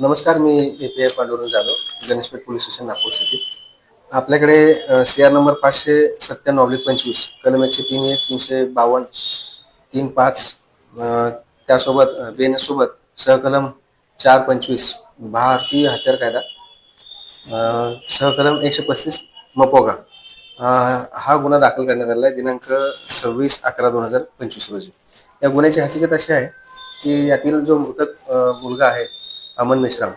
नमस्कार मी A P I Pandurang Jadhav Ganeshpeth police station Nagpur city. आपल्याकडे C R number पाचशे सत्त्याण्णव oblique पंचवीस कलम एकशे तीन एक तीनशे बावन्न तीन पाच त्यासोबत बेनसोबत सहकलम चार पंचवीस भारतीय हत्यार कायदा सहकलम एकशे पस्तीस मपोगा. हा गुन्हा दाखल करण्यात आला आहे दिनांक सव्वीस अकरा दोन हजार पंचवीस रोजी. या गुन्ह्याची हकीकत अशी आहे की यातील जो मृतक मुलगा आहे अमन मेश्राम.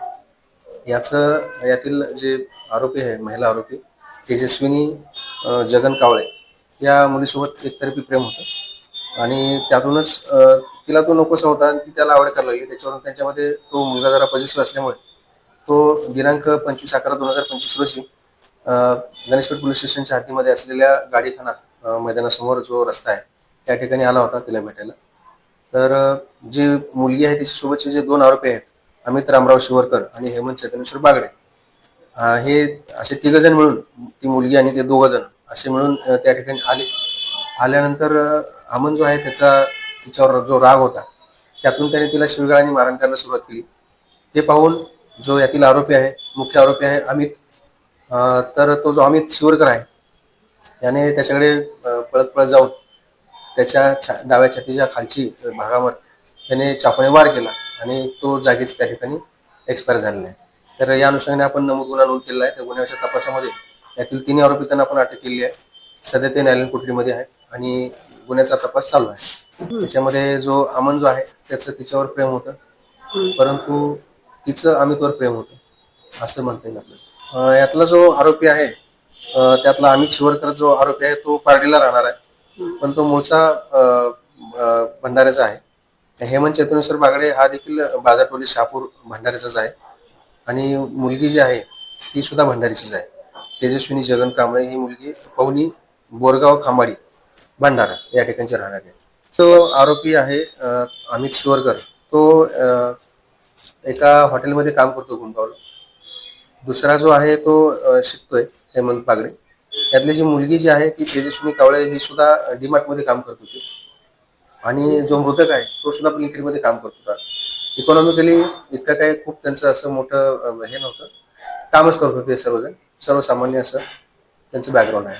याचं यातील जे आरोपी आहे महिला आरोपी तेजस्विनी जगन कावळे या मुलीसोबत एकतर्फी प्रेम होतं. आणि त्यातूनच तिला तो नकोसा होता आणि ती त्याला आवड करायला लागली. त्याच्यावरून त्यांच्यामध्ये तो मुलगा जरा पजेसिव्ह असल्यामुळे तो दिनांक पंचवीस अकरा दोन हजार पंचवीस रोजी गणेशपेठ पोलीस स्टेशनच्या हद्दीमध्ये असलेल्या गाडीखाना मैदानासमोर जो रस्ता आहे त्या ठिकाणी आला होता तिला भेटायला. तर जी मुलगी आहे तिच्यासोबतचे जे दोन आरोपी आहेत अमित रामराव शिवरकर आणि हेमंत चैतनेश्वर बागडे. हे असे तिघ जण मिळून ती मुलगी आणि ते दोघ जण असे मिळून त्या ठिकाणी आले. आल्यानंतर अमन जो आहे त्याचा तिच्यावर जो राग होता त्यातून त्याने तिला शिवगाळ आणि मारण करायला सुरुवात केली. ते पाहून जो यातील आरोपी आहे मुख्य आरोपी आहे अमित तर तो जो अमित शिवरकर आहे याने त्याच्याकडे पळत पळत जाऊन त्याच्या छा डाव्या छातीच्या खालची भागावर त्याने चापणे वार केला. आणि तो जागीच त्या ठिकाणी एक्सपायर झालेला आहे. तर या अनुषंगाने आपण नमूद गुन्हा नोंद केलेला आहे. त्या गुन्ह्याच्या तपासामध्ये यातील तिन्ही आरोपी त्यांना आपण अटक केली आहे. सध्या ते न्यायालयीन कोठडीमध्ये आहे आणि गुन्ह्याचा तपास चालू आहे. त्याच्यामध्ये जो अमन जो आहे त्याचं तिच्यावर प्रेम होतं. परंतु तिचं अमितवर प्रेम होतं. असं म्हणता येईल आपल्याला. यातला जो आरोपी आहे त्यातला अमित शिवरकर जो आरोपी आहे तो पार्टीला राहणार आहे. पण तो मूळचा भंडाऱ्याचा आहे. हेमंत चैतन्यश्वर बागडे हा देखील बाजारटोली शहापूर भंडाऱ्याचाच आहे. आणि मुलगी जी आहे ती सुद्धा भंडारीचीच आहे. तेजस्विनी जगन कांबळे ही मुलगी पवनी बोरगाव खांबाडी भंडारा या ठिकाणची राहणार आहे. तो आरोपी आहे अमित शिवरकर. तो एका हॉटेलमध्ये काम करतो गुंतवलं दुसरा जो आहे तो शिकतोय हेमंत बागडे. त्यातली जी मुलगी जी आहे ती तेजस्विनी कावळे ही सुद्धा डीमार्टमध्ये काम करत होती. आणि जो मृतक आहे तो सुद्धा ब्लिंकिटमध्ये काम करत होता. इकॉनॉमिकली इतकं काही खूप त्यांचं असं मोठं हे नव्हतं. कामच करत होते सर्वजण. सर्वसामान्य असं त्यांचं बॅकग्राऊंड आहे.